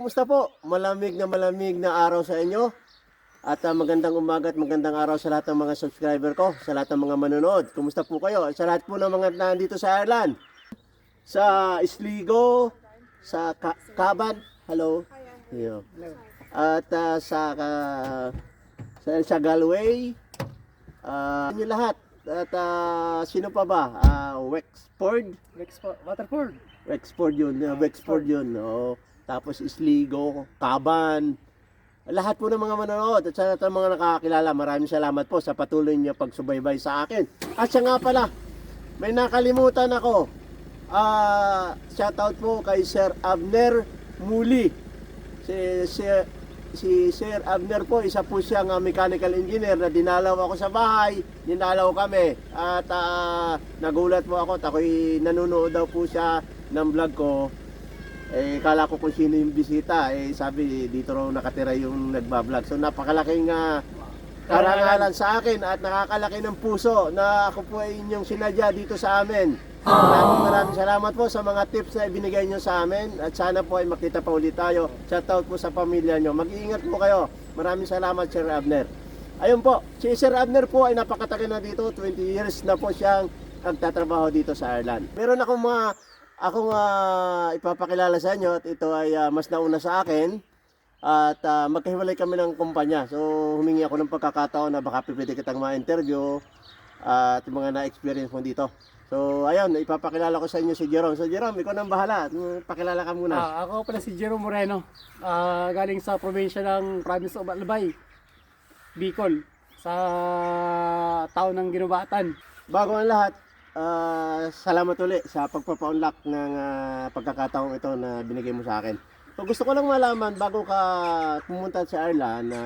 kumusta po? Malamig na malamig na araw sa inyo. At ah, magandang umaga at magandang araw sa lahat ng mga subscriber ko, sa lahat ng mga manonood. Kumusta po kayo? Sa lahat po ng mga nandito sa Ireland. Sa Isligo, sa Ka- Kaban, hello. Yo. At ah, sa ah, sa, sa Galway, ah, inyo lahat. At ah, sino pa ba? Ah, Wexford. Wexford, Waterford. Wexford yun, uh, Wexford yun. Oo. Tapos Isligo, Kaban. Lahat po ng mga manonood at sa lahat ng mga nakakakilala, maraming salamat po sa patuloy niyo pagsubaybay sa akin. At siya nga pala, may nakalimutan ako. Ah, shoutout po kay Sir Abner Muli. Si, si, si Sir Abner po, isa po siyang ah, mechanical engineer na dinalaw ako sa bahay. Dinalaw kami. At ah, nagulat po ako ako'y nanonood daw po siya ng vlog ko. Eh, kala ko kung sino yung bisita. Eh, sabi, dito raw nakatira yung nagbablog. So, napakalaking ah, karangalan sa akin at nakakalaki ng puso na ako po ay inyong sinadya dito sa amin. Maraming maraming salamat po sa mga tips na ibinigay nyo sa amin at sana po ay makita pa ulit tayo. Shout out po sa pamilya nyo. Mag-iingat po kayo. Maraming salamat Sir Abner. Ayun po, si Sir Abner po ay napakatagal na dito. 20 years na po siyang nagtatrabaho dito sa Ireland. Meron akong mga akong ah, ipapakilala sa inyo at ito ay ah, mas nauna sa akin. At ah, magkahiwalay kami ng kumpanya. So humingi ako ng pagkakataon na baka pwede kitang ma-interview at yung mga na-experience mo dito. So ayun, ipapakilala ko sa inyo si Jerome. So Jerome, ikaw nang bahala. Mm, Pakilala ka muna. Ah, ako pala si Jero Moreno. Ah, galing sa probinsya ng province of Albay, Bicol, sa taon ng Ginubatan. Bago ang lahat, ah, salamat uli sa pagpapa-unlock ng ah, pagkakataong ito na binigay mo sa akin. So gusto ko lang malaman bago ka pumunta sa Ireland, na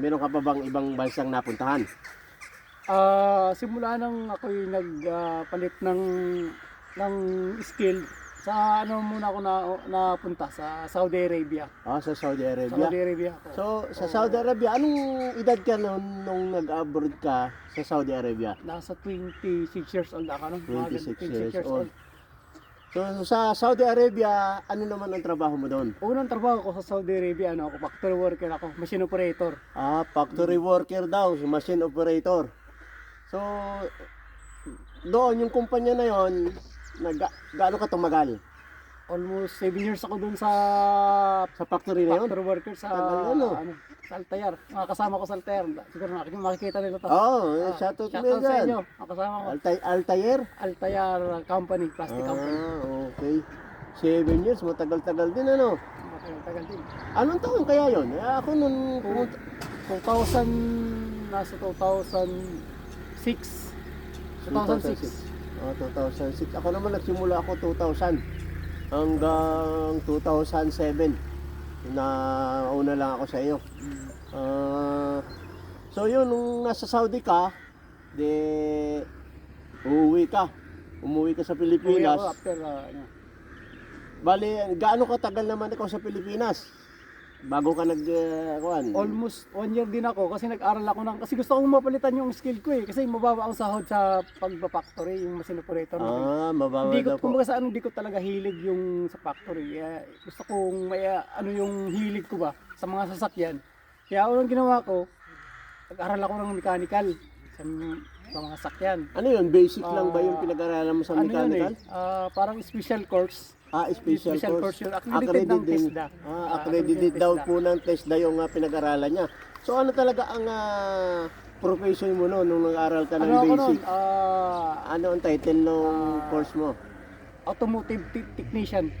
meron ka pa bang ibang bansang napuntahan? Ah, simula nang ako'y nagpalit ng ng skill sa ano muna ako na napunta sa Saudi Arabia. Ah, sa Saudi Arabia. Saudi Arabia ako. So, sa Saudi Arabia, anong edad ka nung, nung nag-abroad ka sa Saudi Arabia? Nasa 26 years old ako, no? Mga 26 ganun, years old. So, sa Saudi Arabia, ano naman ang trabaho mo doon? Unang trabaho ko sa Saudi Arabia, ano ako, factory worker ako, machine operator. Ah, factory worker daw, machine operator. So, doon yung kumpanya na yon, nag gaano ka tumagal? Almost 7 years ako dun sa Sa factory na yon? factory worker sa Tagal yun, ano, sa Altair. Mga kasama ko sa Altair. Siguro nakik- makikita nila to. Oh, Ah, shoutout mo shoutout sa inyo. Mga kasama ko. Altay, Altair? Altair Company, plastic company. Ah, okay. Seven years, matagal-tagal din ano. Matagal din. Anong taon kaya yon? Eh, ako nung pumunta, 2000, nasa 2006. 2006. Oh, 2006. Ako naman nagsimula ako 2000 hanggang 2007. Na una lang ako sa iyo. Ah, so yun, nung nasa Saudi ka, de uuwi ka. Umuwi ka sa Uwi Pilipinas. ako after, uh, ano, Bali, gaano katagal naman ikaw sa Pilipinas? Bago ka nag uh, almost one year din ako kasi nag-aral ako ng, kasi gusto kong mapalitan yung skill ko eh. Kasi mababa ang sahod sa pagpa-factory, yung machine operator. natin. Ah, mababa Hindi ko, daw kumbaga sa ano, hindi ko talaga hilig yung sa factory. Kaya gusto kong may ah, ano yung hilig ko ba sa mga sasakyan. Kaya unang ginawa ko, nag-aral ako ng mechanical sa, sa mga sasakyan. Ano yun? Basic lang ba Ah, yung pinag-aralan mo sa ano yun mechanical? eh, ah, parang special course. Ah, special, Special course. course yun. Accredited ng din. TESDA. Ah, accredited accredited daw po ng TESDA yung uh, pinag-aralan niya. So ano talaga ang ah, profession mo no nung nag-aral ka ng Ano ako nun? basic? Ah, Ano ang title ng Ah, course mo? automotive te- technician.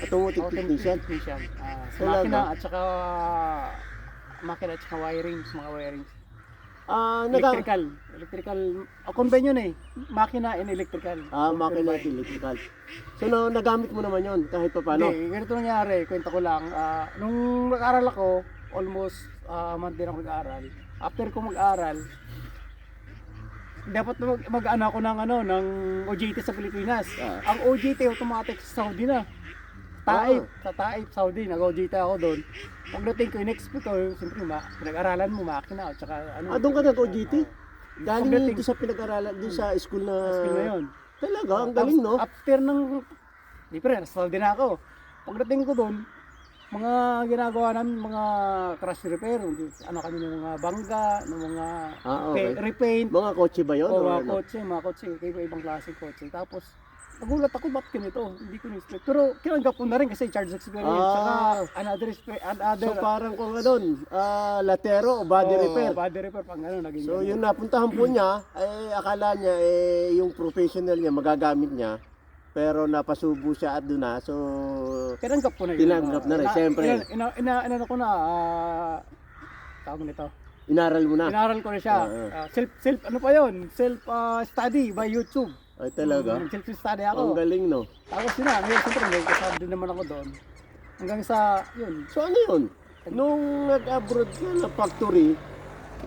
Automotive Automotive technician? technician. Ah, sa makina at saka makina at saka wiring, mga wiring. Ah, naga Electrical. Electrical. O convention eh. Makina and electrical. Ah, makina at electrical. So no, nagamit mo naman yon kahit pa paano. Hindi, ganito nangyari. Kwento ko lang. Ah, nung nag-aral ako, almost uh, month din ako nag-aral. After ko mag-aral, dapat mag, mag-ano ako ng ano ng OJT sa Pilipinas. Ah. Ang OJT automatic sa Saudi na. Taib, sa Taib, Saudi, nag-OJT ako doon. Pagdating ko, in-expect ko, siyempre, ma, pinag-aralan mo, makina, at saka ano. Ah, doon ka nag-OJT? Galing Pagdating- dito sa pinag-aralan, doon sa school na... Skill na yun. Talaga, ang galing no? After ng, di pa rin, nasa Saudi na ako. Pagdating ko doon, mga ginagawa namin, mga crash repair, ano kami ng mga bangga, ng mga Ah, okay. pa- repaint, Mga kotse ba yun? o o mga ano? kotse, mga kotse, iba ibang klase kotse. Tapos, nagulat ako, ba't ganito? Hindi ko na-expect. Pero kinanggap ko na rin kasi charge experience, Ah. saka another, expe- another, So parang kung ano, ah, latero o body Oo, repair. Body repair, pang ano, naging So ganun. yung napuntahan po niya, ay akala niya eh, yung professional niya magagamit niya. Pero napasubo siya at doon na. So Tinanggap ko na yun. Tinanggap na rin, Ina- siyempre. Ina, ina, ina, inano ko na, ah, tawag nito. inaral mo na. Inaral ko na siya. Oo. Ah, self, self, ano pa yun? Self ah, study by YouTube. Ay talaga. Self study Ang ako. galing no. Tapos yun na, ngayon siyempre may kasama din naman ako doon. Hanggang sa, yun, So ano yun? Nung nag-abroad ka na factory,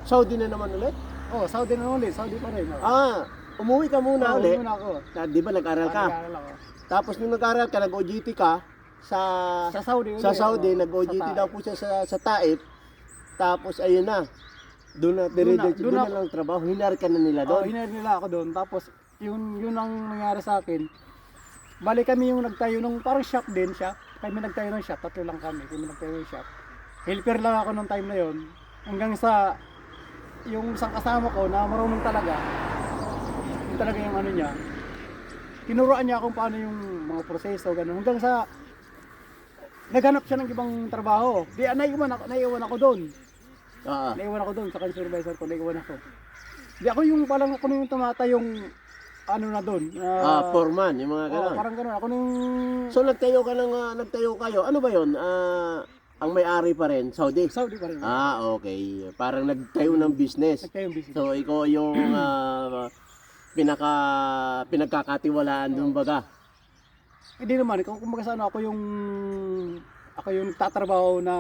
Saudi na naman ulit? oh, Saudi na ulit, Saudi pa rin. Oh. Ah, umuwi ka muna Oo, ulit. muna ako. Na, di ba nag-aral ka? Nag-aaral ako. Tapos nung nag-aral ka, nag-OJT ka sa Sa Saudi sa Saudi, oh, nag-OJT daw po siya sa, sa Taif. Tapos ayun na. Doon na, Doon na- dire-diretso, doon doon na- lang trabaho. Hinar ka na nila Oh, doon. hinayad nila ako doon. Tapos, yun, yun ang nangyari sa akin. Bali kami yung nagtayo ng parang shop din siya. Kami nagtayo ng shop, tatlo lang kami. Kami nagtayo ng shop. Helper lang ako nung time na yon. Hanggang sa yung isang kasama ko na marunong talaga. Yung talaga yung ano niya. Tinuruan niya kung paano yung mga proseso, ganun. Hanggang sa naghanap siya ng ibang trabaho. Di, ah, naiwan ako, naiwan ako doon. Ah, Naiwan ako doon sa kanya supervisor ko, naiwan ako. Di ako yung parang ako yung tumata yung ano na doon. ah, foreman, yung mga oh, ganun. parang gano'n. Ako nung So nagtayo ka ng, ah, nagtayo kayo. Ano ba yun? Ah, ang may-ari pa rin, Saudi? Saudi pa rin. Ah, okay. Parang nagtayo ng business. Nagtayo yung business. So ikaw yung ah, pinaka pinagkakatiwalaan dun baga. Hindi naman, kung kumbaga sa ano, ako yung ako yung tatrabaho na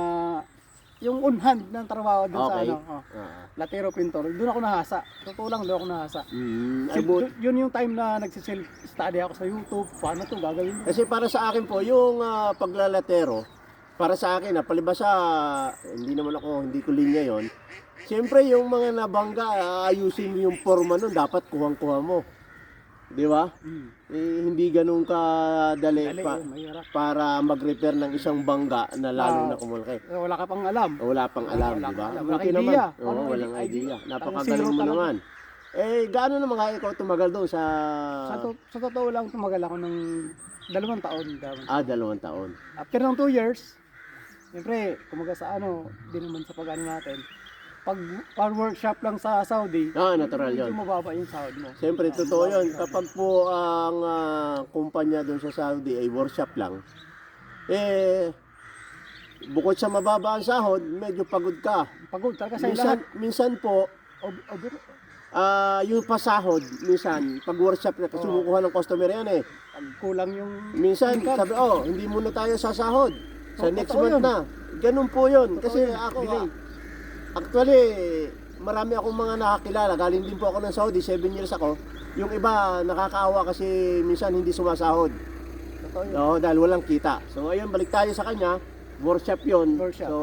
yung on hand ng trabaho doon sa Okay. ano, oh, Ah. latero pintor. Doon ako nahasa. Totoo lang, doon ako nahasa. Mm, Sil- but- yun yung time na nagsiself study ako sa YouTube. Paano to gagawin? ko? Kasi para sa akin po, yung ah, paglalatero, para sa akin, na palibasa, hindi naman ako, hindi ko linya yon. Siyempre, yung mga nabangga, ayusin mo yung forma nun, dapat kuhang-kuha mo. Di ba? Hmm. Eh, hindi ganun kadali Dali, pa, mahirap. para mag-repair ng isang bangga na lalo Ah. na kumulaki. Eh, Wala ka pang alam. Wala pang alam, Wala di ba? Walang naman. idea. Oo, Walang walang idea. idea. Napakagaling mo naman. Eh, gaano naman kaya ikaw tumagal doon sa... Sa, to- sa totoo lang, tumagal ako ng dalawang taon. Dalawang. Ah, dalawang taon. After ng 2 years, siyempre, kumaga sa ano, di naman sa pag-ano natin, pag, pag workshop lang sa Saudi, Ah, natural medyo yon. mababa yung sahod mo. Siyempre, totoo yun. Kapag po ang ah, kumpanya doon sa Saudi ay workshop lang, eh, bukod sa mababa ang sahod, medyo pagod ka. Pagod talaga sa Minsan, lahat. minsan po, Ob- over, ah, yung pasahod, minsan, pag workshop na, kasi Oo. ng customer yan eh. kulang yung... Minsan, Income. sabi, oh, hindi muna tayo sasahod. Sa Oo, next totoo month yun. na. Ganun po yun. Kasi yun. ako, Delay. Actually, marami akong mga nakakilala. Galing din po ako ng Saudi, 7 years ako. Yung iba, nakakaawa kasi minsan hindi sumasahod. Oo, dahil walang kita. So, ayun, balik tayo sa kanya. Workshop yun. Workshop. So,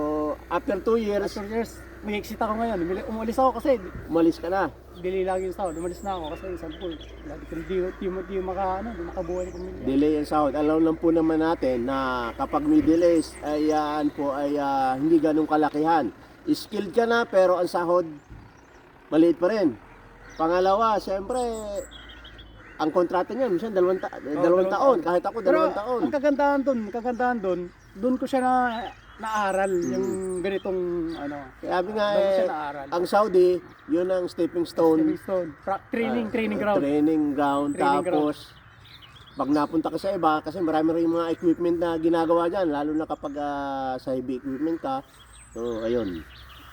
after 2 years, After years, may exit ako ngayon. Umalis ako kasi umalis ka na. dili lagi yung sahod. Umalis na ako kasi isang pool. Lagi ko di, di, di, maka, ano, di makabuhay ng pamilya. Delay ang sahod. Alam lang po naman natin na kapag may delays, ay yan po ay ah, hindi ganun kalakihan. Skilled ka na pero ang sahod maliit pa rin. Pangalawa, siyempre, ang kontrata niya, minsan dalawang, ta- dalawang dalawang taon. Kahit ako, Pero dalawang taon. ang kagandahan doon, kagandahan doon, doon ko siya na naaral yung ganitong ano. Sabi nga doon ko siya eh, naaral. ang Saudi, yun ang stepping stone. Stepping stone. Pra- training, Ah, training ground. Training ground. Training tapos, pag napunta ka sa iba, kasi marami rin mga equipment na ginagawa dyan, lalo na kapag ah, sa heavy equipment ka. So, ayun.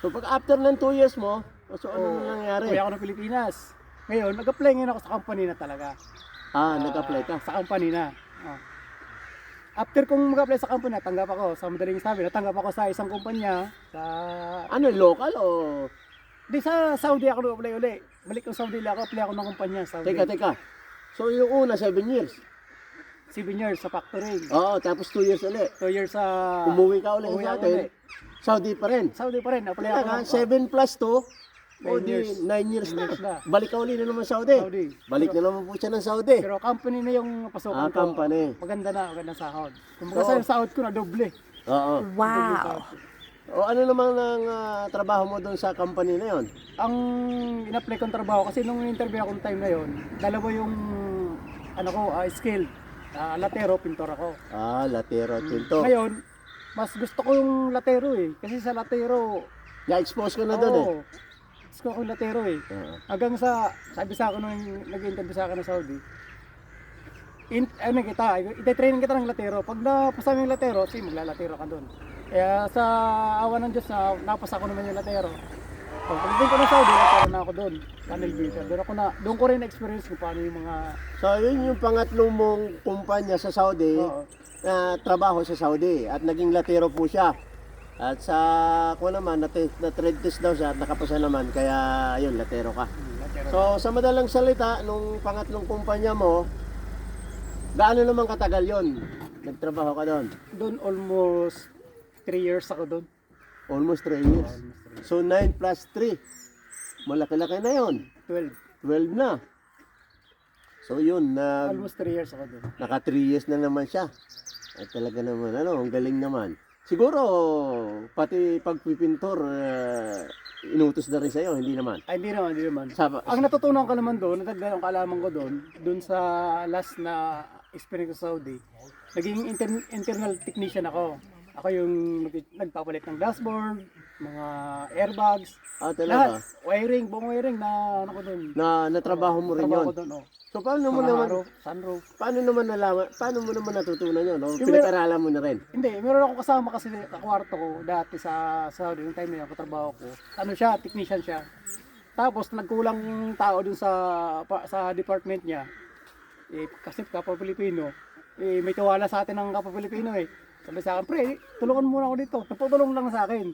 So, pag after ng 2 years mo, so ano na nangyari? Uwi ako ng Pilipinas. Ngayon, nag-apply ngayon ako sa company na talaga. Ah, Ah, nag-apply ka. Sa company na. Oh. After kong mag-apply sa company, natanggap ako. Sa madaling sabi, natanggap ako sa isang kumpanya. Sa... Ano, local o... Di sa Saudi ako nag-apply uli. Balik ng Saudi ako, apply ako ng kumpanya. Saudi. Teka, teka. So, yung una, 7 years. 7 years sa factory. Oo, tapos 2 years ulit. 2 years sa... Umuwi ka ulit sa atin. ulit. Saudi pa rin. Saudi pa rin. Apply Kaya ako nga, ng 7 plus 2, o Nine di years. 9 years na. years na. Balik ka ulit na naman Saudi. Saudi. Balik na naman po siya ng Saudi. Pero company na yung pasukan Ah, ko. company. Maganda na, maganda sahod. Kumbaga Oo. sa sahod ko na doble. Oo. Wow. O ano naman ang ah, trabaho mo doon sa company na yon? Ang in-apply kong trabaho kasi nung interview akong time na yon, dalawa yung ano ko, ah, skill. Ah, latero, pintor ako. Ah, latero at pinto. Ngayon, mas gusto ko yung latero eh. Kasi sa latero, Na-expose ka na doon eh. oo, gusto ko yung latero eh. Oo. Hanggang sa, sabi sa akin nung nag-interview sa akin na Saudi, in, ano kita, ite-training kita ng latero. Pag napasa mo yung latero, sige, maglalatero ka doon. Kaya sa awa ng Diyos na napasa ko naman yung latero. Oh, pagdating ko na Saudi, latero na ako doon. Tunnel beater. Doon ako na, doon ko rin na-experience kung paano yung mga, So, yun yung pangatlong mong kumpanya sa Saudi oo, na trabaho sa Saudi at naging latero po siya. At sa ko naman, na, na trade test daw siya at nakapasa naman, kaya yun, latero ka. So, sa madalang salita, nung pangatlong kumpanya mo, gaano naman katagal yon? Nagtrabaho ka doon? doon almost 3 years ako doon. Almost 3 years. Almost So, 9 plus 3. Malaki-laki na yon. 12. 12 na. So, yun, na Almost 3 years ako doon. naka 3 years na naman siya. At talaga naman, ano, ang galing naman. Siguro, pati pagpipintor, eh, inutos na rin sa'yo, hindi naman. Ay, hindi naman, hindi naman. Sa, Ang natutunan ko naman doon, natagdagan ang kaalaman ko doon, doon sa last na experience ko sa Saudi, naging inter- internal technician ako. Ako yung nag- nagpapalit ng dashboard, mga airbags, ah, lahat. talaga, Wiring, buong wiring na ano ko doon. na natrabaho mo rin Trabaho yun. doon, oh. So, paano mo Mga naman, roof, sunroof. paano naman nalaman, paano mo naman natutunan yun? No? Yung Pinag-aralan mo na rin. Hindi, meron ako kasama kasi sa kwarto ko dati sa Saudi, yung time na yun, katrabaho ko. Ano siya, technician siya. Tapos nagkulang yung tao dun sa pa- sa department niya. Eh, kasi kapwa Pilipino, eh, may tiwala sa atin ng kapwa Pilipino eh. Sabi sa akin, pre, tulungan mo muna ako dito. Nagputulong lang sa akin.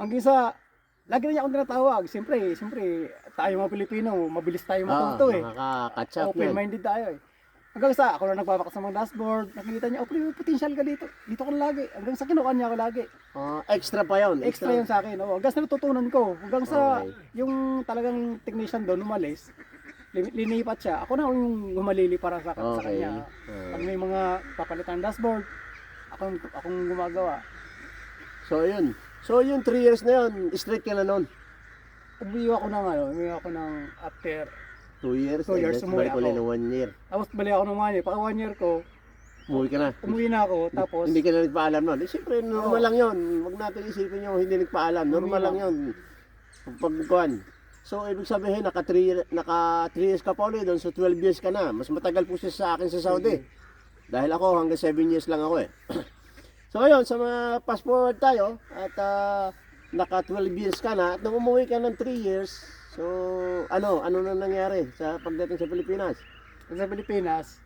Hanggang sa, lagi na niya akong tinatawag. Siyempre, siyempre, tayo mga Pilipino, mabilis tayo matuto eh. Makaka-catch up. Open-minded tayo eh. Hanggang sa ako na nagpapakas ng mga dashboard, nakikita niya, oh, pre, may potential ka dito. Dito ka lagi. Hanggang sa kinuha niya ako lagi. Ah, extra pa yun. Extra yun sa akin. Oh. Hanggang sa natutunan ko. Hanggang sa Okay. yung talagang technician doon umalis, lin- linipat siya. Ako na yung gumalili para sa, sa Okay. kanya. Ah. Pag may mga papalitan ng dashboard, ako akong gumagawa. So, yun. So, yung 3 years na yun, straight ka na nun. Umuwi ako ng ano, umuwi ako ng after. 2 years. Two and years, umuwi balik ulit ng 1 year. Tapos balik ako ng one year. Pag one year ko, Umuwi ka na. umuwi na ako. Tapos, Hindi ka na nagpaalam nun. Eh, siyempre, normal Oo. lang yun. Huwag natin isipin yung hindi nagpaalam. Normal Hindi lang yun. Pagkuhan. So, ibig sabihin, naka 3 naka three years ka pa ulit doon. So, 12 years ka na. Mas matagal po siya sa akin sa Saudi. Dahil ako, hanggang 7 years lang ako eh. So, ayun, sa mga fast forward tayo. At ah, naka 12 years ka na. At nung umuwi ka ng 3 years, so, ano, ano na nangyari sa pagdating sa Pilipinas? sa Pilipinas,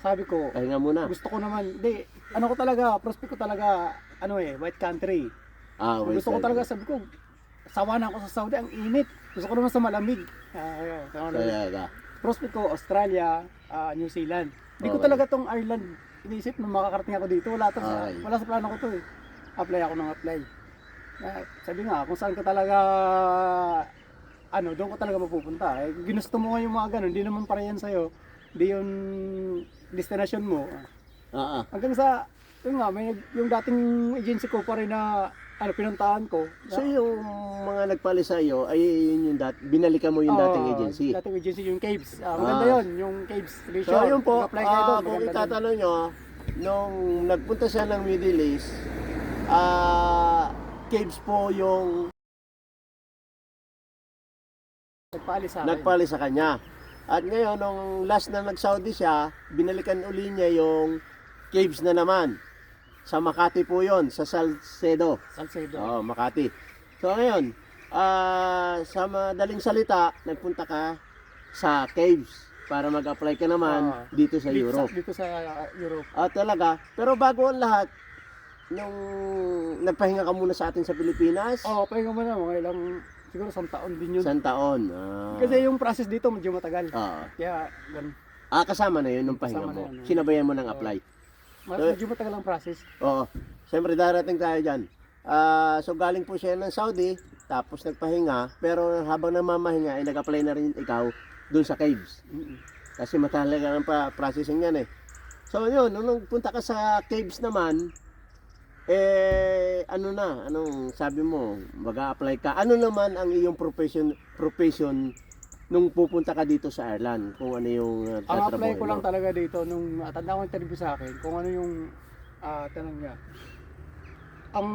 sabi ko, Pahinga muna. gusto ko naman, hindi, ano ko talaga, prospect ko talaga, ano eh, white country. Ah, wait. gusto ko talaga, sabi ko, sawa na ako sa Saudi, ang init. Gusto ko naman sa malamig. Ah, ayun, sa malamig. Kaya. Prospect ko, Australia, ah, New Zealand. Hindi ko Okay. talaga tong Ireland inisip nung makakarating ako dito. Wala, to sa, wala sa plano ko to eh. Apply ako ng apply. Ah, sabi nga, kung saan ka talaga, ano, doon ka talaga mapupunta. Eh, ginusto mo nga yung mga ganun, hindi naman para yan sa'yo. Hindi yung destination mo. Ah, ah. Hanggang sa, yun nga, may, yung dating agency ko pa rin na, ano, pinuntahan ko. So yung mga nagpali sa iyo ay yun yung dat binalikan mo yung dating agency. Dating agency, yung Caves. Ah, maganda Ah. yun, yung Caves. So yun po, Mag-apply kayo ah, doon, kung maganda doon. itatanong nyo, nung nagpunta siya ng Middle East, ah, caves po yung Nagpaalis sa akin. nagpali sa kanya. At ngayon, nung last na nag-Saudi siya, binalikan uli niya yung caves na naman. Sa Makati po yon sa Salcedo. Salcedo. Oo, Makati. So ngayon, ah sa madaling salita, nagpunta ka sa caves para mag-apply ka naman Oo. dito sa Dito Europe. Dito sa uh, Europe. Ah, talaga. Pero bago ang lahat, nung nagpahinga ka muna sa atin sa Pilipinas, Oo, oh, pahinga mo na, mga ilang, siguro isang taon din yun. isang taon. Ah, Kasi yung process dito medyo matagal. Oo. Kaya, ganun. ah, kasama na yun nung pahinga Kasama mo. na yun. Sinabayan mo ng apply. Eh. Medyo matagal ang process. Oo. Siyempre darating tayo dyan. Ah, so galing po siya ng Saudi, tapos nagpahinga, pero habang namamahinga, ay nag-apply na rin ikaw dun sa caves. Kasi matalaga ng pa processing yan eh. So yun, nung nagpunta ka sa caves naman, Eh, ano na, anong sabi mo, mag-a-apply ka. Ano naman ang iyong profession, profession nung pupunta ka dito sa Ireland? Kung ano yung uh, Ang apply ko lang talaga dito nung uh, tanda ko interview sa akin kung ano yung ah, tanong niya. Ang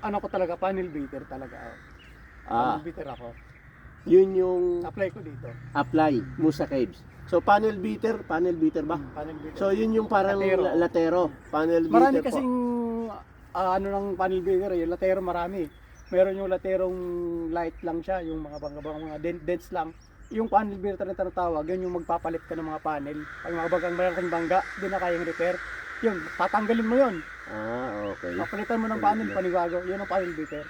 ano ko talaga panel beater talaga ako. Ah, Panel beater ako. yun yung Apply ko dito. apply mo sa caves. So, panel beater, panel beater ba? Panel beater. So, yun yung parang Latero. latero. latero panel beater marami po. kasing ah, ano ng panel beater, eh, yung latero marami. Meron yung laterong light lang siya, yung mga bangga mga dent dents lang. Yung panel beater na tinatawag, yun yung magpapalit ka ng mga panel. Pag mga bagang malaking bangga, di na kayang repair. Yun, tatanggalin mo yun. Ah, okay. Papalitan mo ng panel, panibago. Yun ang panel beater.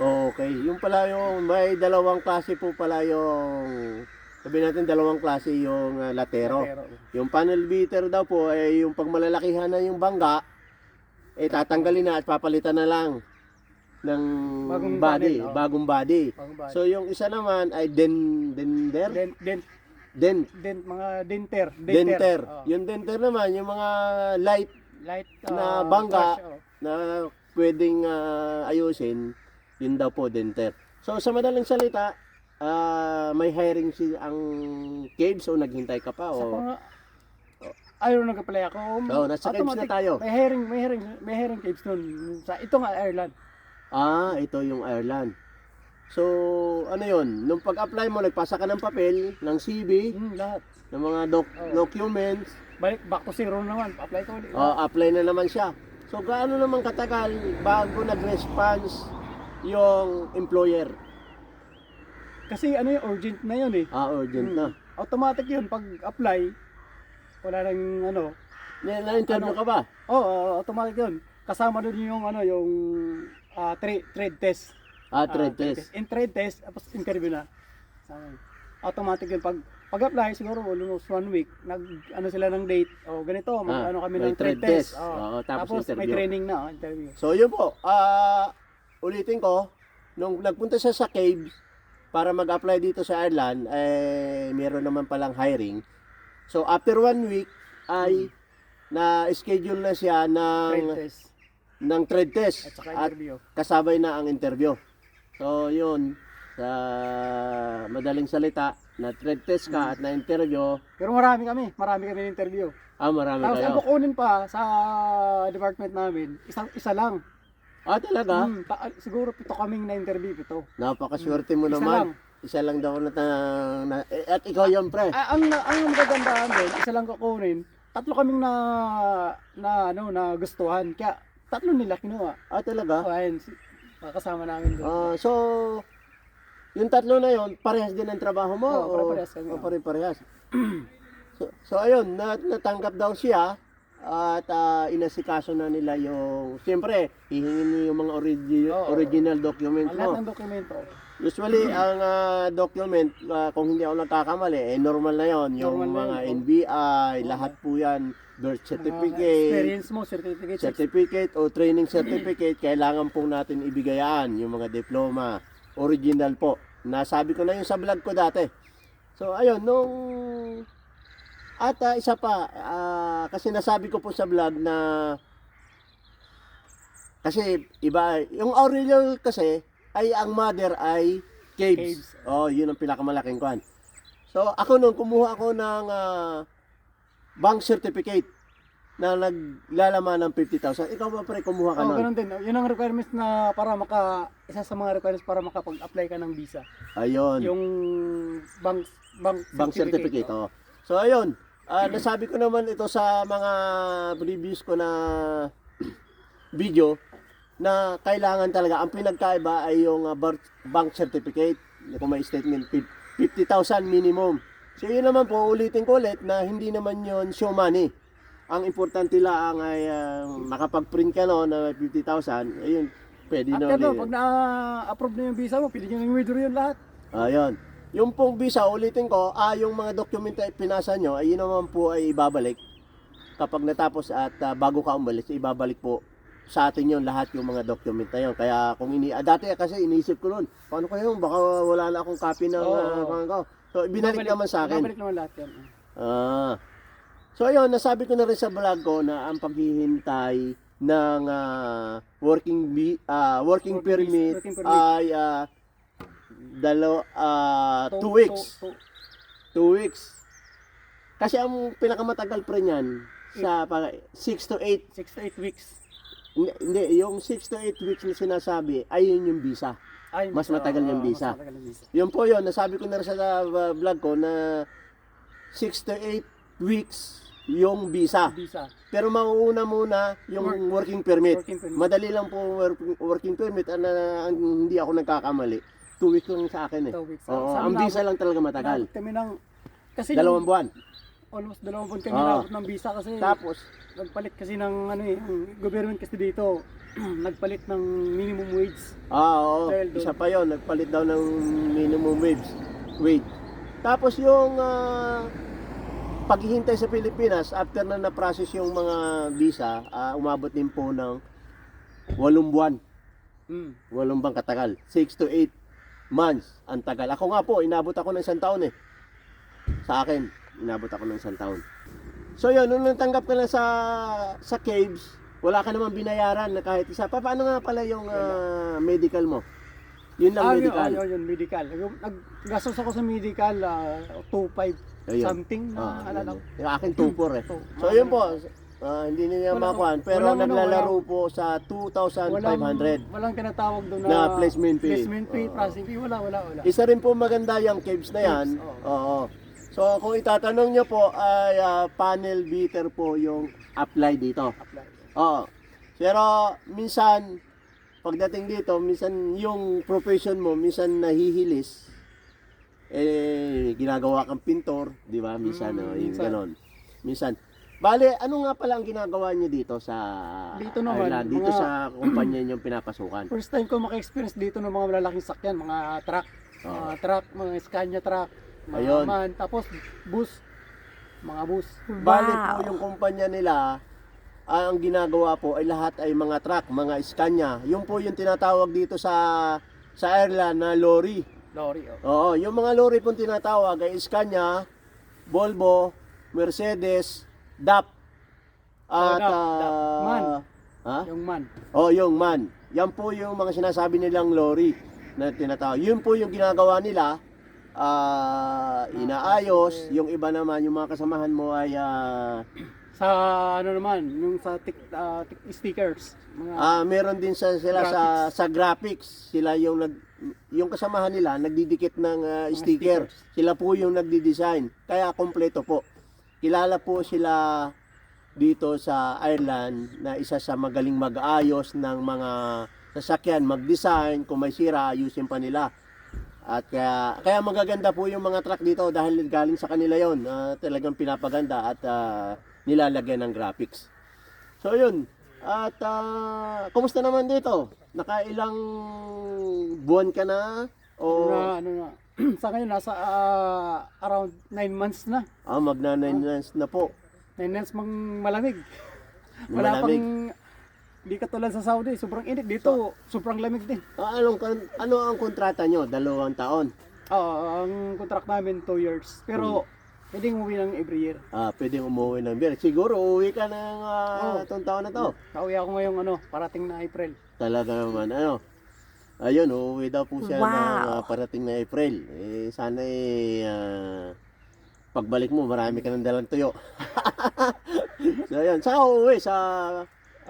Okay, yung pala yung may dalawang klase po pala yung sabi natin dalawang klase yung uh, latero. Latero. Yung panel beater daw po ay yung pag malalakihan na yung bangga eh tatanggalin na at papalitan na lang ng Bagong body, panel, oh. bagong body. Pang ba- So yung isa naman ay den dender, dent, dent, dent, dent, mga denter. denter. Oh. Yung denter naman yung mga light Light na ah, bangga. flash, oh. na pwedeng ah, ayusin, yun daw po denter. So sa madaling salita, ah, may hiring si ang caves o naghintay ka pa Sa o mga, ayaw nag-apply ako. Oo, nasa caves na automatic, tayo. May hiring, may hiring, may hiring caves nun. Sa, ito nga, Ireland. Ah, ito yung Ireland. So, ano yon? Nung pag-apply mo, nagpasa ka ng papel, ng CV, Hmm, lahat. ng mga doc- Oo. documents, Balik, back to zero naman. Apply ko ulit. oh, apply na naman siya. So, gaano naman katagal bago nag-response yung employer? Kasi ano yung urgent na yun eh. Ah, urgent na. Automatic yun. Pag apply, wala nang ano. Na- Na-interview Ano? ka ba? Oh, uh, automatic yun. Kasama doon yung ano, yung ah, trade, trade test. Ah, Ah, trade test. In trade test, tapos interview na. Sama. Automatic yun. Pag, pag-apply, siguro almost one week, nag, ano sila ng date, o ganito, mag, Ah, ano kami may ng trade, trade test. test. Oh. Oo, tapos tapos may interview. training na, oh, interview. So yun po, ah ulitin ko, nung nagpunta siya sa caves para mag-apply dito sa Ireland, eh meron naman palang hiring. So after one week ay na-schedule na siya Trade ng test. Ng trade test At at kasabay na ang interview. So yun, sa madaling salita, na trade test ka at na interview, Pero marami kami, marami kami interview. ah marami Tapos ang kayo. kukunin pa sa department namin, isang isa lang. Ah talaga? Hmm, ta- siguro pito kaming na-interview, pito. Napakaswerte mo Isa naman. lang. Isa lang daw na, na, at ikaw yun pre. Ah, ang ang magagandahan doon, isa lang kukunin. Tatlo kaming na na ano na gustuhan. Kaya tatlo nila kinuha. Ah talaga? Oh, ayun, makasama namin doon. Ah, so, yung tatlo na yon parehas din ang trabaho mo? Oo, o- pare-parehas kami, o oo. pare-parehas. so, so, ayun, nat natanggap daw siya at ah, inasikaso na nila yung, siyempre, hihingin mo yung mga origi- Oo. original documents ang lahat mo. ng dokumento. Usually, ang ah, document, ah, kung hindi ako nagkakamali, eh, normal na yon Yung Normal na mga yun. NBI, lahat po yan, birth certificate, experience mo, certificate. certificate o training certificate, kailangan pong natin ibigayaan yung mga diploma. Original po. Nasabi ko na yung sa vlog ko dati. So, ayun, nung... At ah, isa pa, ah, kasi nasabi ko po sa vlog na... Kasi iba, yung Aurelio kasi, ay ang mother ay caves. Caves. Oh, yun ang pinakamalaking kwan. So, ako nung kumuha ako ng ah, bank certificate na naglalaman ng 50,000. Ikaw ba pre kumuha ka Oh, nun? ganun din. Yun ang requirements na para maka isa sa mga requirements para makapag-apply ka ng visa. Ayun. Yung bank bank bank certificate. Oh. So ayun, Ah, nasabi ko naman ito sa mga previous ko na video na kailangan talaga ang pinagkaiba ay yung bar- bank certificate kung may statement fif- 50,000 minimum. So yun naman po ulitin ko ulit na hindi naman yon show money. Ang importante lang ay ah, makapag-print ka no na 50,000, ayun, pwede At na ulit. pag na-approve na yung visa mo, pili nyo ng withdraw yun lahat. Ayun. Yung pong visa, ulitin ko, ah, yung mga dokumento ay pinasa nyo, ay yun naman po ay ibabalik. Kapag natapos at ah, bago ka umalis, ibabalik po sa atin yun lahat yung mga document na yun. Kaya kung ini ah, dati kasi iniisip ko noon, paano kaya yun? Baka wala na akong copy ng oo. mga ko. So, Ibabalik- naman sa akin. Ibabalik naman lahat yan. Ah. So ayun, nasabi ko na rin sa vlog ko na ang paghihintay ng ah, working bi- ah, working, Working permit, working permit. ay ah, dalo ah, To- two weeks. to- to- Two weeks. Kasi ang pinakamatagal pre niyan sa 6 to 8 six to eight weeks. Hindi, hindi, yung 6 to 8 weeks na sinasabi ay yun yung visa. Ay, Mas matagal yung ah, visa. Mas matagal yung visa. Yun po yun, nasabi ko na rin sa uh, vlog ko na 6 to 8 weeks yung visa. Visa. Pero mauuna muna yung Work- working permit. Working permit. Madali lang po working, permit ang, ang hindi ako nagkakamali. 2 weeks lang sa akin eh. Two weeks. Oo, ang visa lang talaga matagal. Kami ng kasi Dalawang yung, buwan. Almost dalawang buwan kami inabot ng visa kasi Tapos, nagpalit kasi ng ano eh, yung government kasi dito nagpalit ng minimum wage. ah, oo, Dahil doon. isa pa yon nagpalit daw ng minimum wage. Wait. Tapos yung ah, paghihintay sa Pilipinas, after na na-process yung mga visa, ah, umabot din po ng walong buwan. Mm. Walong bang katagal? 6 to 8 months. Ang tagal. Ako nga po, inabot ako ng isang taon eh. Sa akin, inabot ako ng isang taon. So yun, nung natanggap ka na sa sa caves, wala ka naman binayaran na kahit isa. Pa, paano nga pala yung ah, medical mo? Yun lang Ah, yun, medical. oh, yun, yun, medical. Naggastos ako sa medical, uh, 2.5 Ayun. something na Ah, alala ko. yun. Yung akin 2.4 eh. Two. So yun po, ah, hindi niya Walang- makuhan. Pero walang ano, naglalaro po sa 2,500. walang tinatawag doon na, Na placement fee. Placement fee, Oo. processing fee, wala, wala, wala. Isa rin po maganda yung caves na yan. Caves, Oo. So kung itatanong nyo po ay ah, panel beater po yung apply dito. Apply. Oo. Pero minsan pagdating dito, minsan yung profession mo minsan nahihilis eh ginagawa kang pintor, di ba? Minsan Mm, oh, yung minsan. Minsan. Bale, ano nga pala ang ginagawa niyo dito sa Dito naman, Ireland? Dito mga- sa kumpanya yung pinapasukan. First time ko maka-experience dito ng mga malalaking sakyan, mga truck, Oo. mga truck, mga Scania truck, Ayun. man, tapos bus, mga bus. Bale po yung kumpanya nila, ah, ang ginagawa po ay lahat ay mga truck, mga Scania. Yung po yung tinatawag dito sa sa Ireland na lorry. Lorry, oh. Oo, yung mga lorry pong tinatawag ay Scania, Volvo, Mercedes, DAP. At Oh, DAP, DAP. ah, Man. Ha? Yung man. Oh, yung man. Yan po yung mga sinasabi nilang lorry na tinatawag. Yun po yung ginagawa nila. Ah, inaayos. Yung iba naman, yung mga kasamahan mo ay ah, Sa ano naman, yung sa tik, ah, tik- stickers. Mga, Ah, meron din sa sila sa sa graphics. Sila yung nag yung kasamahan nila nagdidikit ng Mga sticker. stickers. Sila po yung nagdi-design. Kaya kompleto po. Kilala po sila dito sa Ireland na isa sa magaling mag-ayos ng mga sasakyan, mag-design, kung may sira, ayusin pa nila. At kaya, kaya magaganda po yung mga truck dito dahil galing sa kanila yon talagang pinapaganda at ah, nilalagyan ng graphics. So yun. At ah, kumusta naman dito? Nakailang buwan ka na? O na, ano na, sa ngayon, nasa ah, around 9 months na. ah, magna 9 months na po. 9 months mang malamig. Wala Malamig. pang, di katulad sa Saudi, sobrang init. Dito, sobrang lamig din. Ah, anong, kon- ano ang kontrata nyo? Dalawang taon. Oo, ang contract namin 2 years. Pero, pwedeng umuwi ng every year. Ah, pwedeng umuwi ng beer. Siguro uuwi ka ng ah, Oo. itong taon na to. Nauwi ako ngayong ano, parating na April. Talaga naman, ano. Ayun, uuwi daw po siya Wow. ng ah, parating na April. Eh, sana eh, ah, pagbalik mo, marami ka ng dalang tuyo. so, ayun. Saka uuwi sa,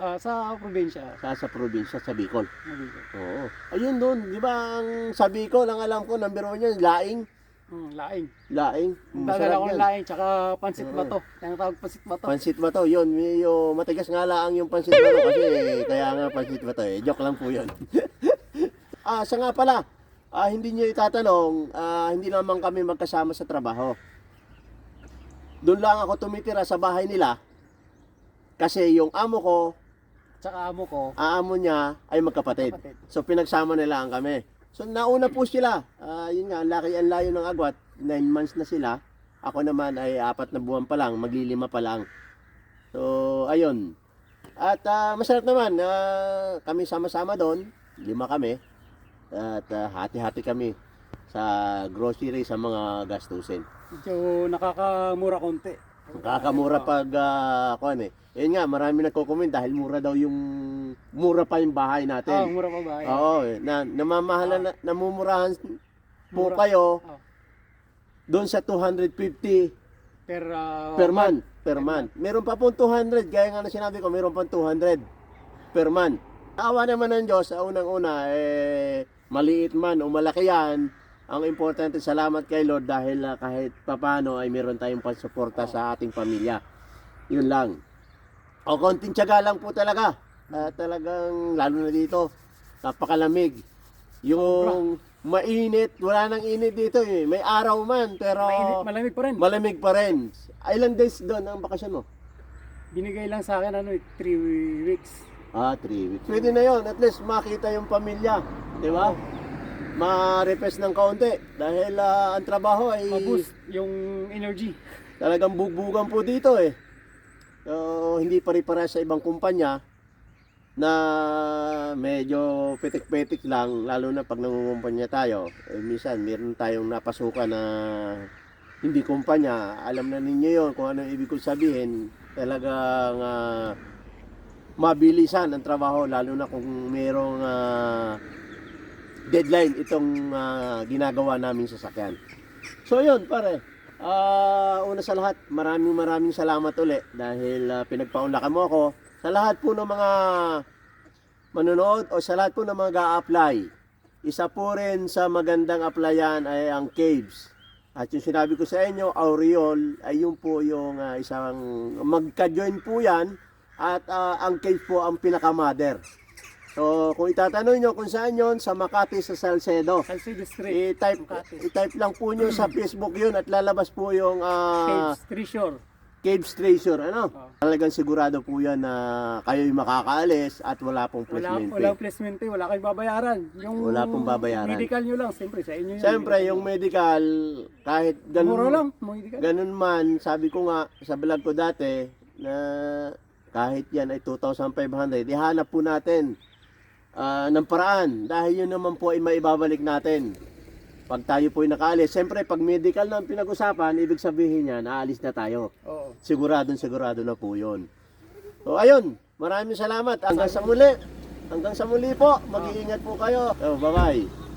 Ah, sa probinsya. sa, sa probinsya, sa Bicol. Mabigo. Oo. Ayun doon, di ba, ang sa Bicol, ang alam ko, number one yan, laing. Hmm, laing. Laing. Dadala ko ng yan. laing, tsaka pansit Oo. bato. Yung tawag pansit bato. Pansit ba to? Yun, yung matigas nga lang yung pansit ba to kasi kaya nga pansit ba to eh. Joke lang po yun. ah, sa nga pala, ah, hindi nyo itatanong, ah, hindi naman kami magkasama sa trabaho. Doon lang ako tumitira sa bahay nila kasi yung amo ko, Tsaka amo ko, aamo niya ay magkapatid. kapatid. So pinagsama nila ang kami. So nauna po sila. Ah, yun nga, ang laki ang layo ng agwat. Nine months na sila. Ako naman ay apat na buwan pa lang, maglilima pa lang. So, ayun. At ah, masarap naman. ah, kami sama-sama doon. Lima kami. At ah, hati-hati kami sa grocery sa mga gastusin. Medyo nakakamura konti. Kakamura pag uh, kuan eh. Yun nga, marami nagko-comment dahil mura daw yung mura pa yung bahay Ah, natin. mura pa ba? Oo, eh, na namamahalan na namumurahan po Mura. kayo Ah. doon sa 250 Per, ah, per month, per month. Meron pa pong 200, gaya nga na sinabi ko, meron pa 200 per month. Awa naman ng Diyos, sa unang-una, eh, maliit man o malaki yan, ang importante, salamat kay Lord dahil ah, kahit papano ay meron tayong pansuporta sa ating pamilya. Yun lang. O konting tiyaga lang po talaga. Ah, talagang, lalo na dito, napakalamig. Yung mainit, wala nang init dito eh. May araw man, pero mainit, malamig pa rin. malamig pa rin. Ilang days doon ang bakasyon mo? Binigay lang sa akin ano, 3 weeks. Ah, 3 weeks. Pwede na yon At least makita yung pamilya. Di ba? Ma-refresh ng kaunti. Dahil ah, ang trabaho ay Ma-boost yung energy. talagang bugbugan po dito eh. So, hindi pare-para sa ibang kumpanya na medyo petik-petik lang, lalo na pag nangungumpanya tayo. Eh, minsan, meron tayong napasukan na hindi kumpanya. Alam na ninyo yon kung ano ibig kong sabihin. Talagang ah, mabilisan ang trabaho, lalo na kung merong ah, deadline itong ah, ginagawa namin sa sakyan. So yun pare, Ah, una sa lahat, maraming maraming salamat uli dahil uh, pinagpaunlakan mo ako sa lahat po ng mga manonood o sa lahat po ng mga apply Isa po rin sa magandang applyan ay ang Caves. At yung sinabi ko sa inyo, Aureol, ay yun po yung ah, isang magka-join po yan at ah, ang Caves po ang pinaka-mother. So, kung itatanong nyo kung saan yon sa Makati sa Salcedo. Salcedo Street. I-type, Makati. i-type lang po nyo sa Facebook yun at lalabas po yung ah, Caves, Treasure. Caves Treasure. Ano? Oh. Talagang sigurado po yan na kayo'y makakaalis at wala pong Wala, placement walang fee. placement fee, wala kayong babayaran. Yung Wala pong babayaran. Medical nyo lang, siyempre sa inyo yun. Siyempre, yung medical, kahit ganun, Mura lang, medical. ganun man, sabi ko nga sa vlog ko dati, na kahit yan ay 2,500, ihanap po natin ah, ng paraan dahil yun naman po ay maibabalik natin. Pag tayo po ay nakaalis, siyempre pag medical na pinag-usapan, ibig sabihin yan, aalis na tayo. Oo. Siguradong sigurado na po yun. So ayun, maraming salamat. Hanggang sa muli. Hanggang sa muli po. Mag-iingat po kayo. Oh, bye-bye.